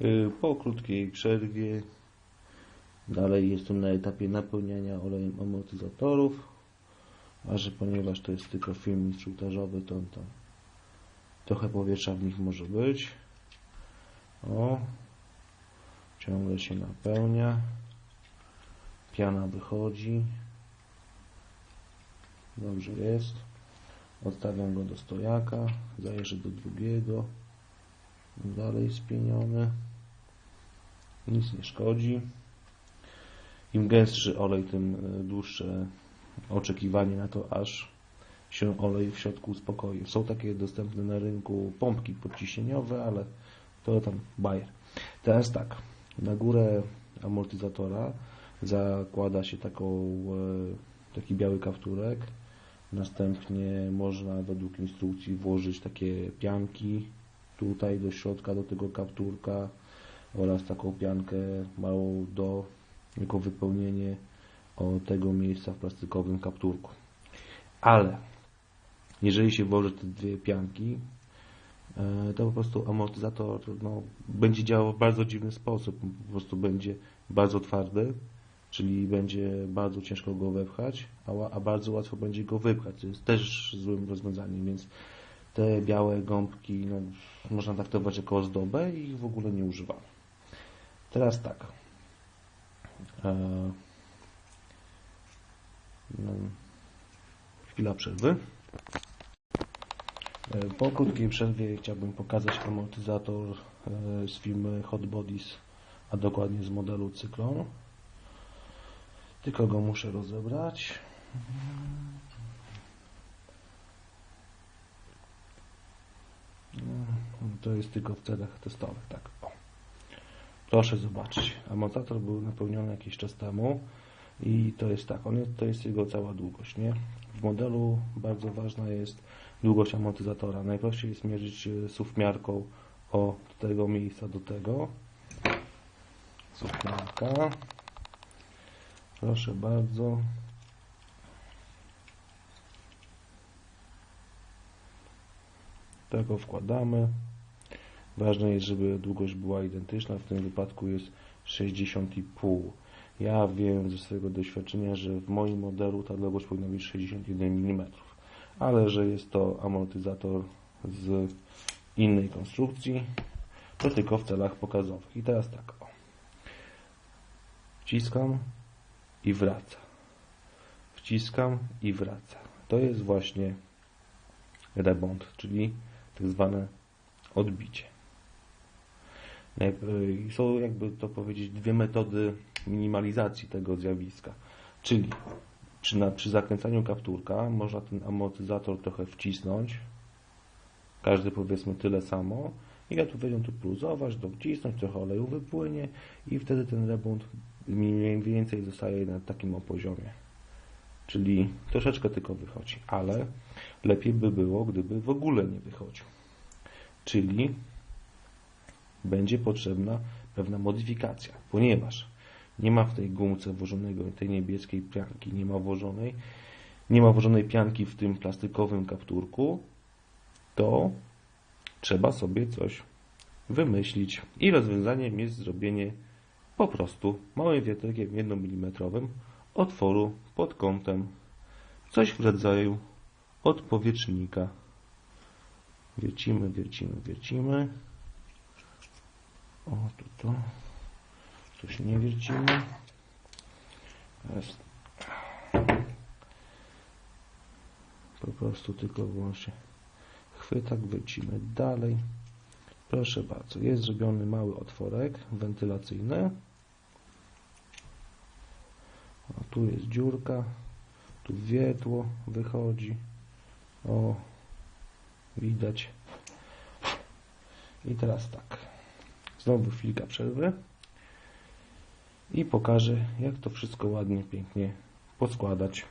Y, Po krótkiej przerwie dalej jestem na etapie napełniania olejem amortyzatorów, a że ponieważ to jest tylko film instruktażowy, to tam trochę powietrza w nich może być. O, ciągle się napełnia, piana wychodzi. Dobrze jest. Odstawiam go do stojaka, zajeżdżę do drugiego. Dalej spieniony. Nic nie szkodzi. Im gęstszy olej, tym e, dłuższe oczekiwanie na to, aż się olej w środku uspokoi. Są takie dostępne na rynku pompki podciśnieniowe, ale to tam bajer. Teraz tak, na górę amortyzatora zakłada się taką, e, taki biały kapturek. Następnie można według instrukcji włożyć takie pianki tutaj do środka, do tego kapturka oraz taką piankę małą do jako wypełnienie o tego miejsca w plastikowym kapturku. Ale jeżeli się włoży te dwie pianki, e, to po prostu amortyzator no, będzie działał w bardzo dziwny sposób. Po prostu będzie bardzo twardy, czyli będzie bardzo ciężko go wepchać, a, a bardzo łatwo będzie go wypchać. To jest też złym rozwiązaniem, więc te białe gąbki no, można traktować jako ozdobę i ich w ogóle nie używamy. Teraz tak. E, no, chwila przerwy. E, Po krótkiej przerwie chciałbym pokazać amortyzator e, z firmy Hot Bodies, a dokładnie z modelu Cyklon. Tylko go muszę rozebrać. No, To jest tylko w celach testowych, tak. O. Proszę zobaczyć. Amortyzator był napełniony jakiś czas temu i to jest tak, on jest, to jest jego cała długość, nie? W modelu bardzo ważna jest długość amortyzatora. Najprościej jest mierzyć e, suwmiarką od tego miejsca do tego. Suwmiarka. Proszę bardzo. Tego wkładamy. Ważne jest, żeby długość była identyczna. W tym wypadku jest 60,5. Ja wiem ze swojego doświadczenia, że w moim modelu ta długość powinna być 61 mm, ale że jest to amortyzator z innej konstrukcji, to tylko w celach pokazowych. I teraz tak, o. Wciskam i wraca. Wciskam i wraca. To jest właśnie rebond, czyli tak zwane odbicie. Y, Są jakby to powiedzieć dwie metody minimalizacji tego zjawiska. Czyli przy, na, przy zakręcaniu kapturka można ten amortyzator trochę wcisnąć, każdy powiedzmy tyle samo i odpowiednio tu puluzować, docisnąć, trochę oleju wypłynie i wtedy ten rebund mniej więcej zostaje na takim poziomie. Czyli troszeczkę tylko wychodzi, ale lepiej by było, gdyby w ogóle nie wychodził. Czyli będzie potrzebna pewna modyfikacja, ponieważ nie ma w tej gumce włożonego, tej niebieskiej pianki, nie ma włożonej, nie ma włożonej pianki w tym plastikowym kapturku, to trzeba sobie coś wymyślić. I rozwiązaniem jest zrobienie po prostu małym wiaterkiem 1 mm otworu pod kątem, coś w rodzaju odpowietrznika. Wiercimy, wiercimy, wiercimy. O, tu to. Coś nie wiercimy. Teraz po prostu tylko wyłącznie chwytak, wiercimy dalej. Proszę bardzo, jest zrobiony mały otworek wentylacyjny. O, tu jest dziurka, tu wiertło wychodzi. O, widać. I teraz tak. Znowu chwilka przerwy. I pokażę, jak to wszystko ładnie, pięknie poskładać.